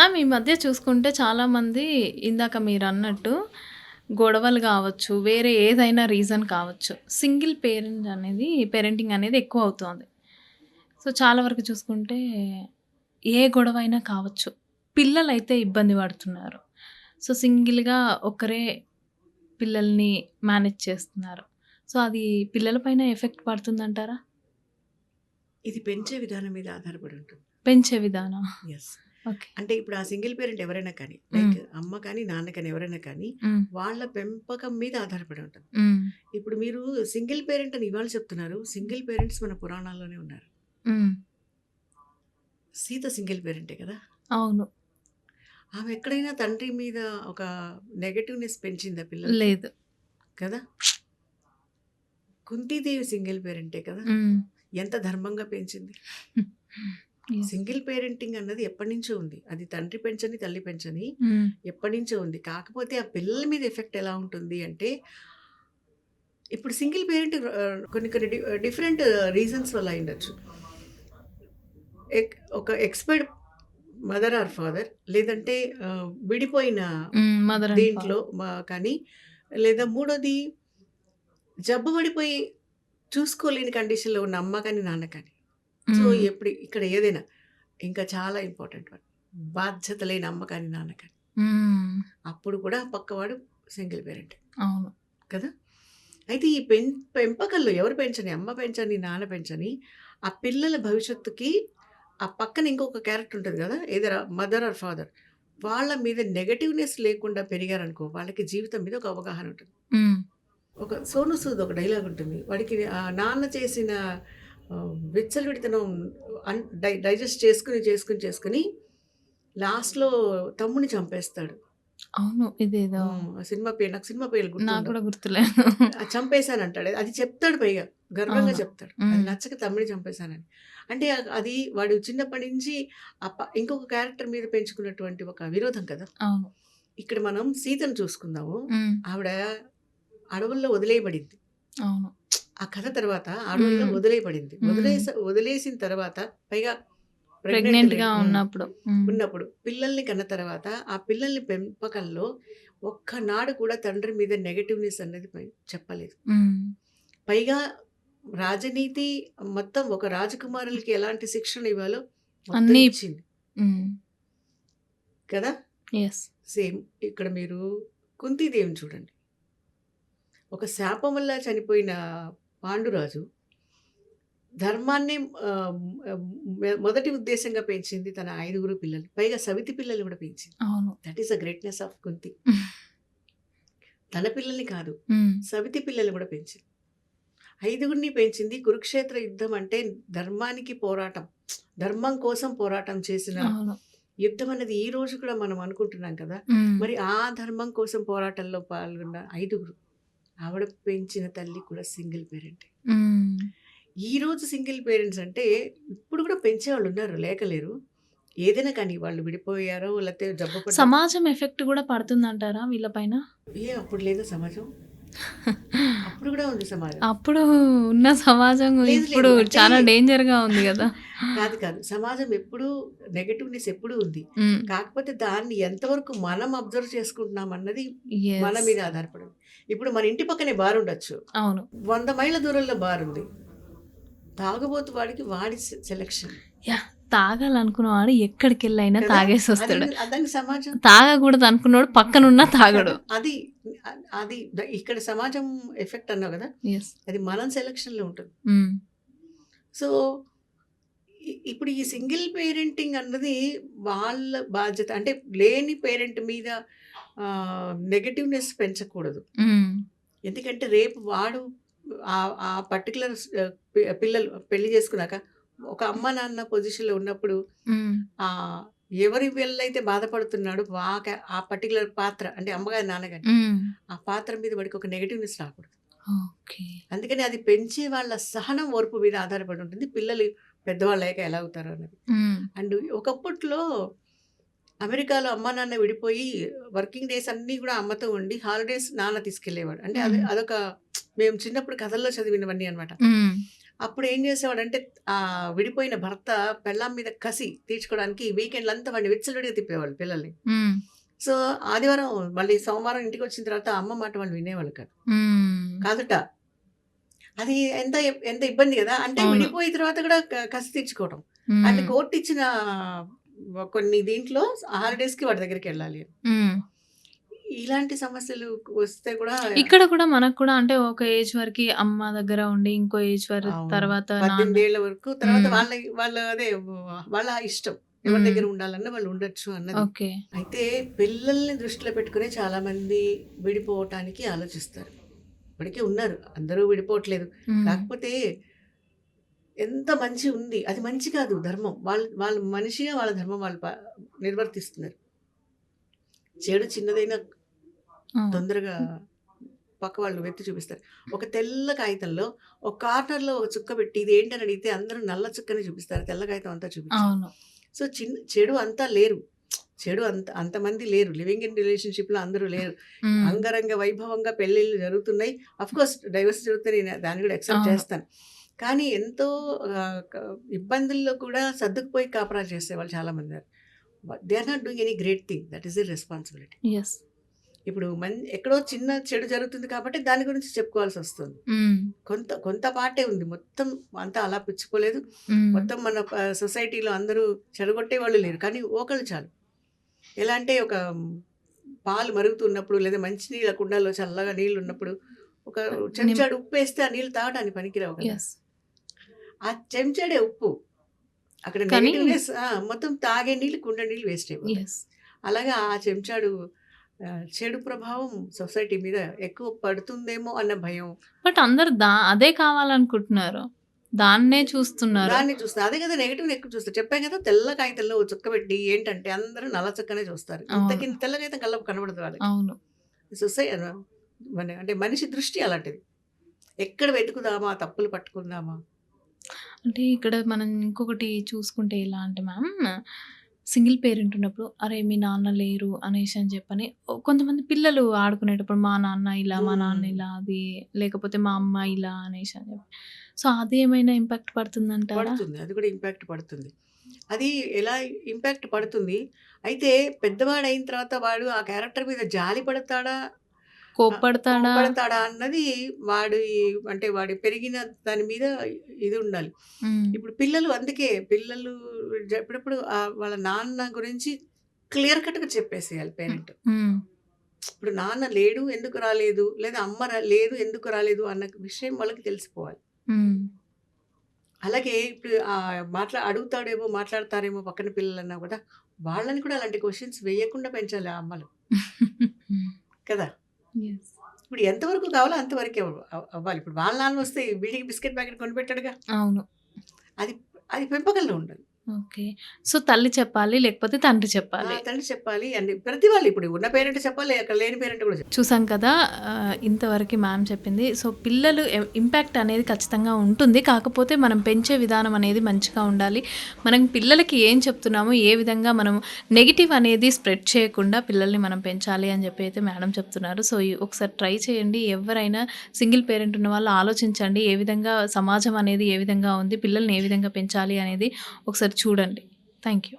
Ma'am ఈ మధ్య చూసుకుంటే చాలామంది ఇందాక మీరన్నట్టు గొడవలు కావచ్చు, వేరే ఏదైనా రీజన్ కావచ్చు. సింగిల్ పేరెంట్ అనేది పేరెంటింగ్ అనేది ఎక్కువ అవుతోంది. సో, చాలా వరకు చూసుకుంటే ఏ గొడవైనా కావచ్చు. పిల్లలైతే ఇబ్బంది పడుతున్నారు. సో, సింగిల్‌గా ఒకరే పిల్లల్ని మేనేజ్ చేస్తున్నారు. సో, అది పిల్లల పైన ఎఫెక్ట్ పడుతుందంటారా? ఇది పెంచే విధానం మీద ఆధారపడి ఉంటుంది. పెంచే విధానం. యెస్. అంటే ఇప్పుడు ఆ సింగిల్ పేరెంట్ ఎవరైనా కానీ. లైక్ అమ్మ కానీ, నాన్న కానీ ఎవరైనా కానీ. వాళ్ళ పెంపకం మీద ఆధారపడి ఉంటుంది. హ్మ్. ఇప్పుడు మీరు సింగిల్ పేరెంట్ అని ఇవాళ చెప్తున్నారు. సింగిల్ పేరెంట్స్ మన పురాణాల్లోనే ఉన్నారు. సీత సింగిల్ పేరెంటే కదా! అవును. ఆమె ఎక్కడైనా తండ్రి మీద ఒక నెగెటివ్‌నెస్ పెంచిందా పిల్లలకి? లేదు. కదా! కుంతీదేవి సింగిల్ పేరెంటే కదా! ఎంత ధర్మంగా పెంచింది. సింగిల్ పేరెంటింగ్ అన్నది ఎప్పటినుంచో ఉంది. అది తండ్రి పెంచని, తల్లి పెంచని హ్మ్. ఎప్పటినుంచో ఉంది. కాకపోతే ఆ పిల్లల మీద ఎఫెక్ట్ ఎలా ఉంటుంది అంటే, ఇప్పుడు సింగిల్ పేరెంట్ కొన్ని కొన్ని డిఫరెంట్ రీజన్స్ వల్ల అయ్యుండొచ్చు. ఎక్ ఒక ఎక్స్‌పైర్డ్ మదర్ ఆర్ ఫాదర్ లేదంటే విడిపోయిన అండ్ దీంట్లో కానీ లేదా మూడోది జబ్బు పడిపోయి చూసుకోలేని కండిషన్‌లో ఉన్న అమ్మ కానీ, నాన్న కానీ. సో. ఎప్పుడు ఇక్కడ ఏదైనా ఇంకా చాలా ఇంపార్టెంట్ వన్. బాధ్యత లేని అమ్మ కానీ, నాన్న కానీ. అప్పుడు కూడా పక్కవాడు సింగిల్ పేరెంటే. అవును. కదా! అయితే ఈ పెం పెంపకంలో ఎవరు పెంచని, అమ్మ పెంచని, నాన్న పెంచని, ఆ పిల్లల భవిష్యత్తుకి ఆ పక్కన ఇంకొక క్యారెక్టర్ ఉంటది కదా! Either mother or father. వాళ్ళ మీద నెగెటివ్‌నెస్ లేకుండా పెరిగారనుకో, వాళ్ళకి జీవితం మీద ఒక అవగాహన ఉంటుంది. ఒక 'సోనూ సూద్' ఒక డైలాగ్ ఉంటుంది. వాడికి నాన్న చేసిన విచ్చలవిడితనం అన్ డై డైజెస్ట్ చేసుకొని, చేసుకొని, చేసుకొని లాస్ట్‌లో తమ్ముడిని చంపేస్తాడు. అవును. ఇదేదో సినిమా పేరు నాకు సినిమా పేర్లు నాకు. కూడా గుర్తులేదు. ఆ! చంపేసానంటాడు. అది చెప్తాడు పైగా. గర్వంగా. చెప్తాడు. అది. నచ్చక తమ్ముడిని చంపేసానని. అంటే అది వాడు చిన్నప్పటి నుంచి ఇంకొక క్యారెక్టర్ మీద పెంచుకున్నటువంటి ఒక విరోధం కదా! ఇక్కడ మనం సీతను చూసుకుందాము. ఆవిడ అడవుల్లో వదిలేయబడింది. అవును. ఆ కథ తర్వాత హ్మ్. వదిలేయబడింది. హ్మ్. వదిలేస వదిలేసిన తర్వాత పైగా ప్రెగ్నెంట్ హ్మ్. ఉన్నప్పుడు. ఉన్నప్పుడు పిల్లల్ని కన్న తర్వాత ఆ పిల్లల్ని పెంపకంలో ఒక్కనాడు కూడా తండ్రి మీద నెగెటివ్‌నెస్ అనేది చెప్పలేదు. పైగా రాజనీతి మొత్తం ఒక రాజకుమారులకి ఎలాంటి శిక్షణ ఇవ్వాలో అన్నీ ఇచ్చింది. కదా! సేమ్ ఇక్కడ మీరు కుంతీదేవిని చూడండి. ఒక శాపం వల్ల చనిపోయిన పాండురాజు ధర్మాన్ని మొదటి ఉద్దేశంగా పెంచింది తన ఐదుగురు పిల్లలు. పైగా సవితి పిల్లలు కూడా పెంచింది. అవును. That is the greatness of Kunti. తన పిల్లల్ని కాదు. సవితి పిల్లల్ని కూడా పెంచింది. ఐదుగురిని పెంచింది. కురుక్షేత్ర యుద్ధం అంటే ధర్మానికి పోరాటం. ధర్మం కోసం పోరాటం చేసిన. యుద్ధం అనేది ఈ రోజు కూడా మనం అనుకుంటున్నాం కదా! మరి ఆ ధర్మం కోసం పోరాటంలో పాల్గొన్న ఐదుగురు. ఆవిడ పెంచిన తల్లి కూడా సింగిల్ పేరెంటే. హ్మ్. ఈరోజు సింగిల్ పేరెంట్స్ అంటే ఇప్పుడు కూడా పెంచేవాళ్ళు ఉన్నారు. లేకలేరు. ఏదైనా కానీ వాళ్ళు విడిపోయారో లేకపోతే జబ్బు సమాజం ఎఫెక్ట్ కూడా పడుతుందంటారా వీళ్ళ పైన? ఏ అప్పుడు లేదా సమాజం? అప్పుడు కూడా ఉంది సమాజం. అప్పుడు ఉన్న సమాజం ఇప్పుడు చాలా డేంజర్‌గా ఉంది గదా! కాదు కాదు. సమాజం ఎప్పుడూ నెగెటివ్‌నెస్ ఎప్పుడూ ఉంది. కాకపోతే దాన్ని ఎంతవరకు మనం అబ్జర్వ్ చేసుకుంటున్నాం అన్నది మన. మీద ఆధారపడి. ఇప్పుడు మన ఇంటి పక్కనే బార్ ఉండొచ్చు. అవును. 100 మైళ్ళ దూరంలో బార్ ఉంది. తాగుబోతు వాడికి వాడి సెలక్షన్. యాహ్! తాగాలనుకున్నవాడు ఎక్కడికెళ్ళైనా కదా! అది తాగేసొస్తాడు. దాన్ని సమాజం. తాగకూడదు అనుకున్నోడు పక్కనున్నా తాగడు. అది అది ఇక్కడ సమాజం ఎఫెక్ట్ అన్నావు కదా! అది మనం సెలక్షన్‌లో ఉంటుంది. సో, ఇప్పుడు ఈ సింగిల్ పేరెంటింగ్ అన్నది వాళ్ళ బాధ్యత. అంటే లేని పేరెంట్ మీద నెగెటివ్‌నెస్ పెంచకూడదు. ఎందుకంటే రేపు వాడు ఆ పర్టిక్యులర్ స్ పి పిల్లలు పెళ్ళి చేసుకున్నాక ఒక అమ్మ, నాన్న పొజిషన్‌లో ఉన్నప్పుడు. ఆహ్, ఎవరి వల్లైతే బాధపడుతున్నాడో వా క ఆ పర్టిక్యులర్ పాత్ర అంటే అమ్మ గాని, నాన్న గాని హ్మ్. ఆ పాత్ర మీద వాడికి ఒక నెగెటివ్‌నెస్ రాకూడదు. అందుకని అది పెంచే వాళ్ళ సహనం, ఓర్పు మీద ఆధారపడి ఉంటుంది. పిల్లలు పెద్దవాళ్ళయ్యాక ఎలా అవుతారో అన్నది. అండ్ ఒకప్పట్లో అమెరికాలో అమ్మా, నాన్న విడిపోయి వర్కింగ్ డేస్ అన్నీ కూడా అమ్మతో ఉండి హాలిడేస్ నాన్న తీసుకెళ్ళేవాడు. అంటే అది. అదొక మేము చిన్నప్పుడు కథల్లో చదివినవన్నీ అన్నమాట. హ్మ్. అప్పుడు ఏం చేసేవాడంటే ఆ విడిపోయిన భర్త పెళ్ళాం మీద కసి తీర్చుకోవడానికి వీకెండ్‌లు అంతా వాడిని విచ్చలవిడిగా తిప్పేవాళ్ళు పిల్లల్ని. సో, ఆదివారం మళ్ళీ సోమవారం ఇంటికొచ్చిన తర్వాత అమ్మ మాట వాళ్ళు వినేవాళ్ళు కాదు. కాదట. అది ఎంత ఎంత ఇబ్బంది గదా! అంటే. విడిపోయిన తర్వాత కూడా కసి తీర్చుకోవడం. అంటే. కోర్ట్ ఇచ్చిన కొన్ని దీంట్లో హాలిడేస్‌కి వాడి దగ్గరికెళ్ళాలి. హ్మ్. ఇలాంటి సమస్యలు వస్తే కూడా ఇక్కడ కూడా మనకు కూడా అంటే ఒక ఏజ్ వరకి అమ్మ దగ్గర ఉండి, ఇంకో ఏజ్ వర అవును. తర్వాత నాన్న 18 ఏళ్ళ వరకు తర్వాత. వాళ్ళ వాళ్ళ అదే వాళ్ళ ఇష్టం. ఎవరి. దగ్గర ఉండాలన్నా వాళ్ళు ఉండొచ్చు అన్నది. ఓకే. అయితే పిల్లల్ని దృష్టిలో పెట్టుకుని చాలామంది విడిపోవటానికి ఆలోచిస్తారు. ఇప్పటికే ఉన్నారు. అందరూ విడిపోవట్లేదు. కాకపోతే ఎంత మంచి ఉంది. అది మంచి కాదు ధర్మం. వాళ్ళు వాళ్ళు మనిషిగా వాళ్ళ ధర్మం వాళ్ళు నిర్వర్తిస్తున్నారు. చెడు చిన్నదైనా. తొందరగా పక్క వాళ్ళు వెత్తి చూపిస్తారు. ఒక తెల్ల కాగితంలో ఒక కార్నర్‌లో ఒక చుక్క పెట్టి ఇదేంటని అడిగితే అందరూ నల్ల చుక్కనే చూపిస్తారు. తెల్ల కాగితం అంతా. అవును. సో, చిన్న చెడు అంతా లేరు. చెడు అంత అంతమంది లేరు. లివింగ్ ఇన్ రిలేషన్‌షిప్‌లో అందరూ లేరు. అంగరంగ వైభవంగా పెళ్ళిళ్ళు జరుగుతున్నాయి. ఆఫ్‌కోర్స్ డైవర్స్ జరుగుతాయి. నేను దాన్ని కూడా యాక్సెప్ట్ అవును. చేస్తాను. కానీ ఎంతో ఇబ్బందుల్లో కూడా సర్దుకుపోయి కాపురాలు చేసేవాళ్ళు చాలామంది ఉన్నారు. They are not doing any great thing. That is their responsibility. ఇప్పుడు మన్ ఎక్కడో చిన్న చెడు జరుగుతుంది కాబట్టి దాని గురించి చెప్పుకోవాల్సొస్తుంది. హ్మ్. కొంత కొంత పార్టే ఉంది. మొత్తం అంతా అలా పుచ్చిపోలేదు. హ్మ్. మొత్తం మన సొసైటీలో అందరూ చెడగొట్టేవాళ్ళు లేరు. కానీ ఒకళ్ళు చాలు. ఎలా అంటే ఒక పాలు మరుగుతున్నప్పుడు లేదా మంచినీళ్ళ కుండలో చల్లగా నీళ్ళున్నప్పుడు ఒక నిమ్ చెంచాడు ఉప్పేస్తే ఆ నీళ్ళు తాగడానికి పనికిరావు కదా! ఆ చెంచాడే ఉప్పు. అక్కడ నెగెటివ్‌నెస్! మొత్తం తాగే నీళ్ళు కుండ నీళ్ళు వేస్ట్ అయిపోతాయి. అలాగా ఆ చెంచాడు చెడు ప్రభావం సొసైటీ మీద ఎక్కువ పడుతుందేమో అన్న భయం. బట్ అందరూ దా అదే కావాలనుకుంటున్నారు. దాన్నే చూస్తున్నారు. దాన్ని చూస్తా. అదే కదా నెగెటివ్‌ని ఎక్కువ చూస్తారు. చెప్పాను కదా! తెల్ల కాగితంలో ఓ చుక్క పెట్టి ఏంటంటే అందరూ నల్ల చుక్కనే చూస్తారు. ఇంతకి అవును. తెల్ల కాగితం కళ్ళకు కనబడదు వాళ్ళకి. అవును. సొసై మన అంటే మనిషి దృష్టి అలాంటిది. ఎక్కడ వెతుకుదామా? తప్పులు పట్టుకుందామా? అంటే ఇక్కడ మనం ఇంకొకటి చూసుకుంటే ఎలా అంటే మ్యామ్ సింగిల్ పేరెంట్ ఉన్నప్పుడు అరే మీ నాన్న లేరు అనేసి అని చెప్పని కొంతమంది పిల్లలు ఆడుకునేటప్పుడు మా నాన్న ఇలా మా నాన్న. ఇలా అది లేకపోతే మా అమ్మ ఇలా అనేసి అని చెప్పి సో అది ఏమైనా ఇంపాక్ట్ పడుతుందంటారా పడుతుంది. అది కూడా ఇంపాక్ట్ పడుతుంది. అది ఎలా ఇంపాక్ట్ పడుతుంది. అయితే పెద్దవాడయిన తర్వాత వాడు ఆ క్యారెక్టర్ మీద జాలి పడతాడా? కోప్పడతాడా కోప్పడతాడా అన్నది వాడి అంటే వాడి పెరిగిన దాని మీద ఇది ఉండాలి. ఇప్పుడు పిల్లలు అందుకే పిల్లలు ఎప్పుడప్పుడు వాళ్ళ నాన్న గురించి క్లియర్ కట్‌గా చెప్పేసేయాలి పేరెంట్. ఇప్పుడు నాన్న లేడు ఎందుకు రాలేదు? లేదా అమ్మ లేదు ఎందుకు రాలేదు? అన్న విషయం వాళ్ళకి తెలిసిపోవాలి. అలాగే ఇప్పుడు మాట్లా అడుగుతాడేమో, మాట్లాడతారేమో పక్కన పిల్లలన్నా కూడా వాళ్ళని కూడా అలాంటి క్వెషన్స్ వేయకుండా పెంచాలి ఆ అమ్మలు. కదా! ఇప్పుడు ఎంతవరకు కావాలో అంతవరకే అవ్ అవ్ అవ్వాలి. ఇప్పుడు వాళ్ళ నాన్న వస్తే వీడికి బిస్కెట్ ప్యాకెట్ కొనిపెట్టాడుగా. అవును అది అది పెంపకంలో ఉండాలి. ఓకే సో తల్లి చెప్పాలి లేకపోతే తండ్రి! చెప్పాలి తండ్రి చెప్పాలి. అన్ని ప్రతి వాళ్ళు ఇప్పుడు ఉన్న పేరెంట్ చెప్పాలి. అక్కడ లేని పేరెంట్ కూడా. చూసాం కదా ఇంతవరకు మ్యామ్ చెప్పింది సో పిల్లలు ఇంపాక్ట్ అనేది ఖచ్చితంగా ఉంటుంది కాకపోతే మనం పెంచే విధానం అనేది మంచిగా ఉండాలి మనం పిల్లలకి ఏం చెప్తున్నామో ఏ విధంగా మనం నెగిటివ్ అనేది స్ప్రెడ్ చేయకుండా పిల్లల్ని మనం పెంచాలి అని చెప్పి అయితే మేడం చెప్తున్నారు సో ఒకసారి ట్రై చేయండి ఎవరైనా సింగిల్ పేరెంట్ ఉన్న వాళ్ళు ఆలోచించండి ఏ విధంగా సమాజం అనేది ఏ విధంగా ఉంది పిల్లల్ని ఏ విధంగా పెంచాలి అనేది ఒకసారి చూడండి. Thank you